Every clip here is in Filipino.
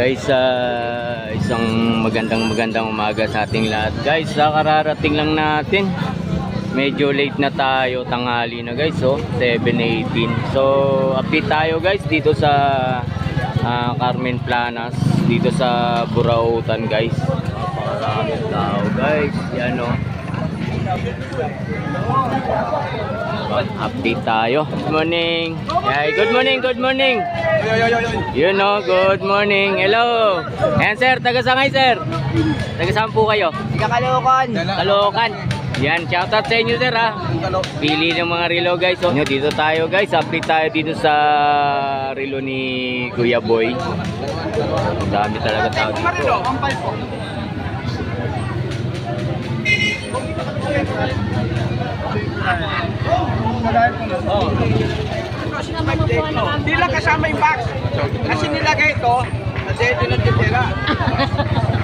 guys, ah, isang magandang magandang umaga sa ating lahat. Guys, sa kararating lang natin. Medyo late na tayo, tanghali na guys, oh, 7.18. So, update tayo guys dito sa ah, Carmen Planas, dito sa Burautan guys. Napakaraming tao guys, yan oh. Update tayo. Good morning. Ay, good morning, good morning. You know, good morning. Hello. Ayan sir, taga saan kayo sir? Taga saan po kayo? Kakalokan. Kalokan. Yan, shoutout sa inyo sir ha. Pili ng mga relo guys. Oh. Nyo, dito tayo guys. Update tayo dito sa relo ni Kuya Boy. Ang dami talaga tao dito. Hindi lang kasama yung box. Kasi nilagay ito, kasi ito lang titira.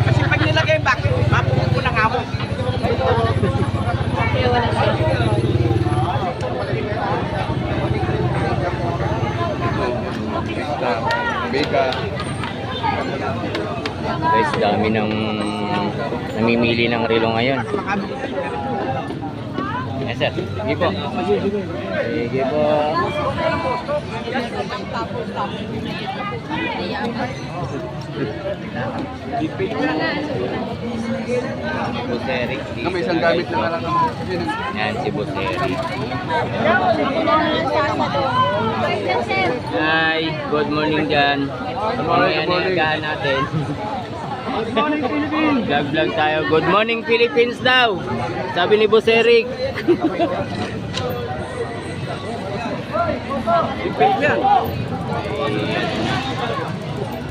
Kasi pag nilagay yung box, mapupo ng amo. Guys, dami ng namimili ng relo ngayon. Yes sir. Sige po. Sige po. Boss Eric. May isang na, gamit na oh. lang. Yan si Boss Eric. Hi, good morning dyan. Good morning, good morning. natin. Vlog vlog tayo. Good morning Philippines daw. Sabi ni Boss Eric.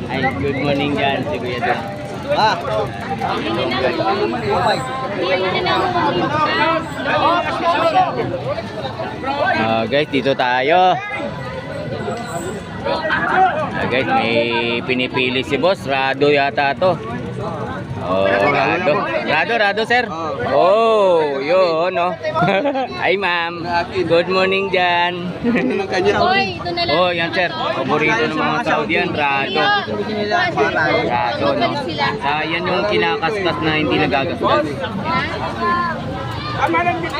Ay, good morning dyan si Kuya Dan. Ah, Ah, guys, dito tayo. Ah, guys, may pinipili si boss. Rado yata to. Oh, Rado. Rado, Rado, sir. Oh, yun, no. Ay, ma'am. Good morning dyan. Hoy, ito na lang. oh, yan, sir. Paborito ng mga Saudi yan, Rado. Rado, no. Sa yan yung kinakaskas na hindi nagagasgas. Tama lang dito.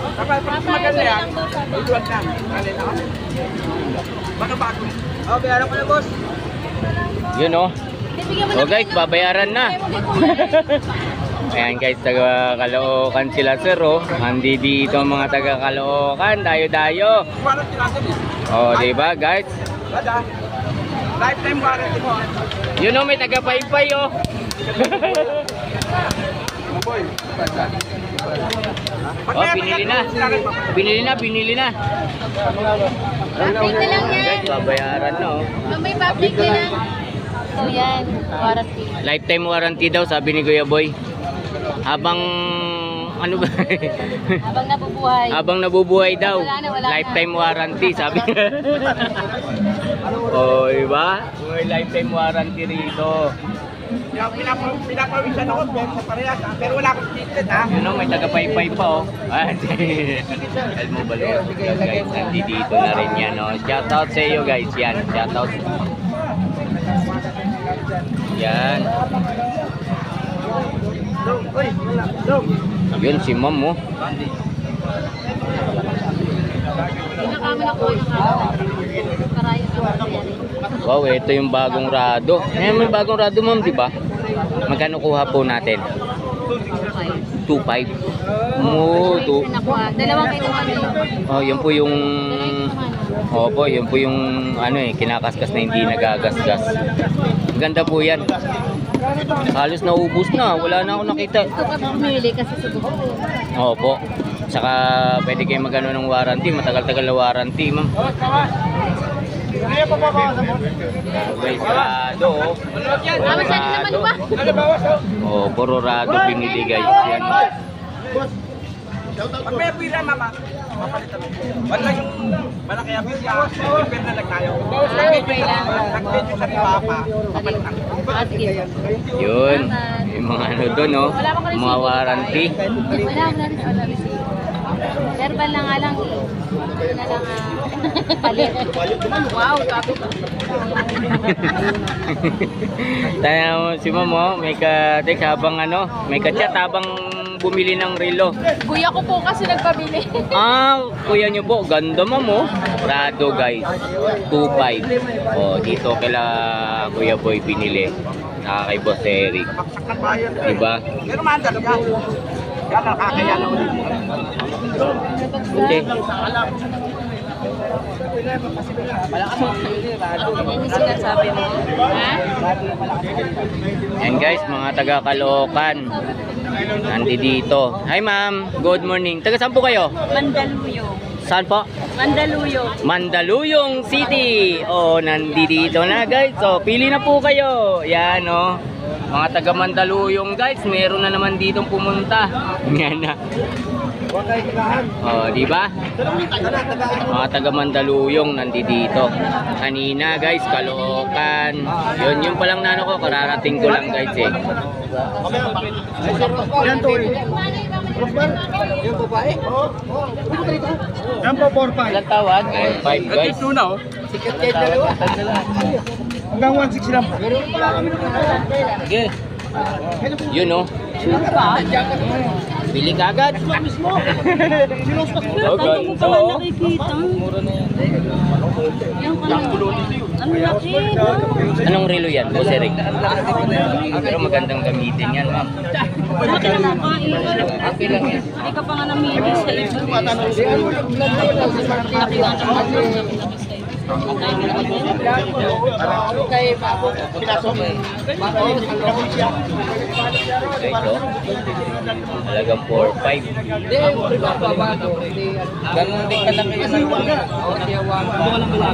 Kapag maganda yan, ituwag na. Alin ako? Baka bago. Oh, bayaran ko na, boss. Yun, no. So guys, babayaran na. Ayan guys, taga Caloocan sila sir oh. Handi dito ang mga taga Caloocan, dayo-dayo. Oh, di ba guys? Bada. Lifetime warranty mo. Yun oh, may taga Paypay oh. Boy. Oh, binili na. Binili na, binili na. Public na lang yan. Guys, babayaran na oh. May public na lang. So yan, warranty. Lifetime warranty daw sabi ni Kuya Boy. Habang ano ba? Habang nabubuhay. Habang nabubuhay daw. Wala na, wala na. Lifetime warranty sabi. oh, iba? May lifetime warranty rito. Pinapawisan ako sa parehas ha. Pero wala akong ticket ha. Yun o, may taga-paypay pa oh. Ah, Elmo Balor. Guys, nandito na rin yan oh. Shoutout sa iyo guys. Yan, shoutout. Yan. Yun si ma'am oh. Ka Wow, ito yung bagong rado. Eh, may bagong rado ma'am, di ba? Magkano kuha po natin? 2.5. Mo, do. Dalawang kayo yun. Oh, yun po yung Opo, yun po yung ano eh, kinakaskas na hindi nagagasgas. Ganda po yan. Halos naubos na, wala na ako nakita. Ito ka pumili kasi subok. Opo. Saka pwede kayo magano ng warranty, matagal-tagal na warranty, ma'am. Guys, rado. oh. Masyado naman ba? Puro rado pinili guys. Yan. Pag may pila mama, mapalitan mo. Wala yung malaki ang pila. Repair na lang tayo. okay lang. Nag-medyo sa papa, papalitan. Ah. Yun. Yung mga ano doon, oh. Mga warranty. Wala, wala rin. Verbal na nga lang na lang ah. Palit. Wow, sabi ko. Tayo mo si Ma'am, oh, may ka-text habang ano, may ka-chat habang bumili ng relo. Kuya ko po kasi nagpabili. Ah, kuya nyo po, ganda ma'am oh. Prado guys, 2.5. Oh, dito kila Kuya Boy pinili. Saka kay Boss Eric. Diba? Pero mandal ka. Yan, nakakaya na ulit. Hindi. Yan guys, mga taga Caloocan. Nandi dito. Hi ma'am, good morning. Taga saan po kayo? Mandaluyong. Saan po? Mandaluyong. Mandaluyong City. Oh, nandito na guys. So, pili na po kayo. Yan oh. Mga taga Mandaluyong guys, meron na naman ditong pumunta. Yan na. Oh, di ba? Mga taga Mandaluyong nandito. Kanina guys, Caloocan. Yun, yun pa lang na ano ko, kararating ko lang guys eh. Yan to eh. Yung babae? Yan po, 4-5. Ilan tawad? 5 guys. na oh. Sikat kayo dalawa. Hanggang 1-6 lang po. Sige. Yun oh. Bili ka agad. Oh, ganda oh. Ang laki. Anong relo yan, Boss Eric? Pero magandang gamitin yan, ma'am. Laki na nakain. Okay lang yan. Hindi ka pa nga namili sa iba. Laki nga naman. Ito. Halagang 4-5. Ganun din kalaki yan.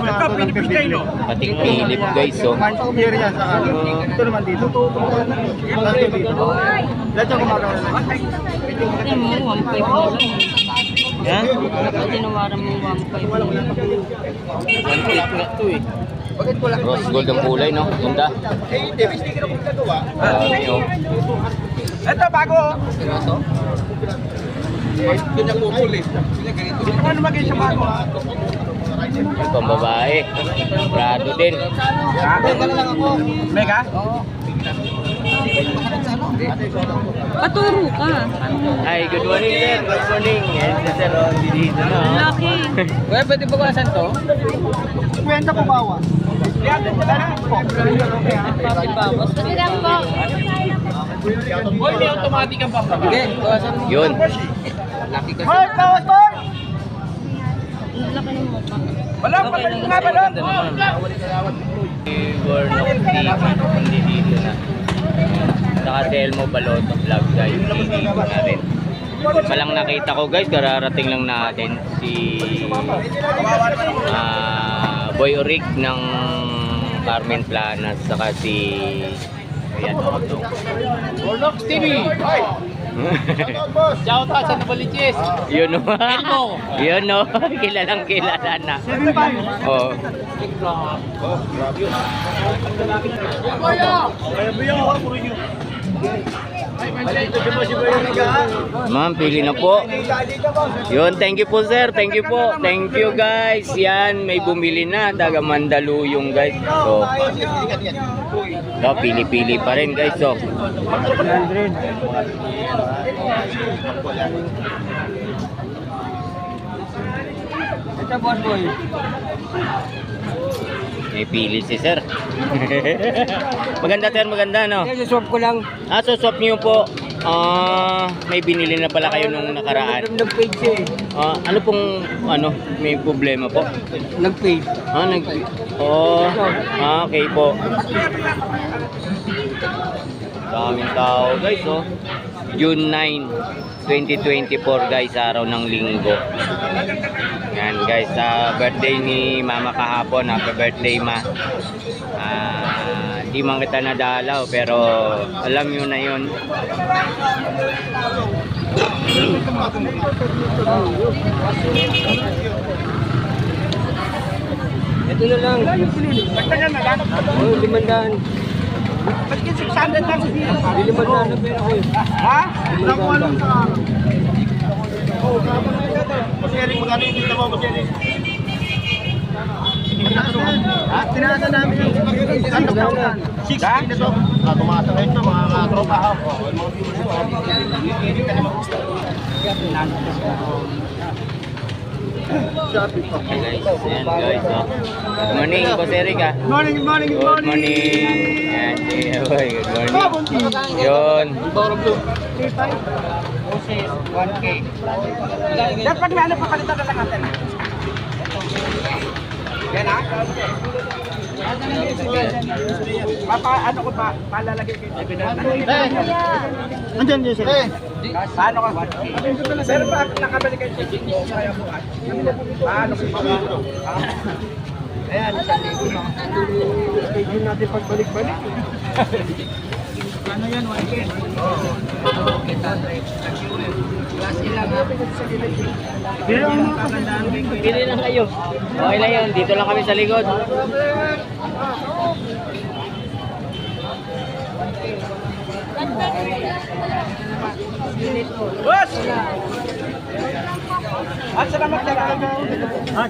Ito, pinipitay no? Pating Philip guys, oh. Area yan sa akin. Ito naman dito. Ito. Lahat yung gumagawa na lang. Ate mo, 1.5 na lang. Yan? Tinawaran mo 1.5 na lang. 1-8 nga to eh. Rose gold ang kulay, no? Ganda. Eh, Davis, hindi ka na magkagawa. Ah, oh. Ito, bago. Ganyan po ulit. Ano maging siya bago? Yung pambabae. Prado din. Mega? Paturo ka. Hi, good morning sir. Good morning. Yes, sir. Oh, dito na. oh. Laki. Kuya, pwede ba kasan to? Kwenta po. Bawas. Kasi. Hoy, may automatic ang papa. Sige, Yun. Hoy, bawas boy! Laki ng mukha. Balong, pabalik nga, balong! Gornok TV. Hindi dito na. Saka si Elmo Baloto Vlog guys. Hindi dito na rin. Palang nakita ko guys, kararating lang natin si ah, Boy Oric ng Carmen Planas saka si Ayan, Otto. Gornox TV! Shout out sa Nabaliches! Yun o. Elmo. Yun o. Kilalang kilala na. 7-5! Oh. Ma'am, pili na po. Yun, thank you po sir. Thank you po. Thank you guys. Yan, may bumili na. Taga Mandaluyong guys. So, so pili-pili pa rin guys. So, Ito boss boy. May pili si sir. maganda sir, maganda no? Kaya swap ko lang. Ah, so swap niyo po. Ah, may binili na pala kayo nung nakaraan. Nag-page eh. Ah, ano pong ano, may problema po? Nag-page. Ah, nag Oh, ah, okay po. Daming tao, guys, oh. June 9, 2024, guys, araw ng linggo. Yan, guys, sa birthday ni Mama kahapon. Happy birthday, Ma. Ah, di man kita nadalaw, pero alam nyo na yun. Ito na lang. Limandaan. Ba't yung 600 lang? Limandaan na pera ko eh. Ha? Nakuha lang sa... Oh, magkano yung kita mo? Ha? Tinasa namin yung Ano ba? 60 na to. Ah, tumasa kayo ito, mga tropa ha. Mga viewers mo. Okay guys, ayan guys. Oh. Good morning, Boss Eric ah. Morning, morning, Good morning. Ayan, si Boy, good morning. Yun. Yan pag may ano papalitan na lang natin. Yan ha? Papa, ano ko pa, palalagay ko. Andiyan din sir. Paano ka? Sir, bakit nakabalik kayo? Kaya po. Paano ko pa? Ayan, isang libo na. Schedule natin pagbalik-balik. Ano yan, 1K? Oo. Kita, 3K. Pili lang kayo. Okay lang yun. Dito lang kami sa likod. Boss! At salamat na lang.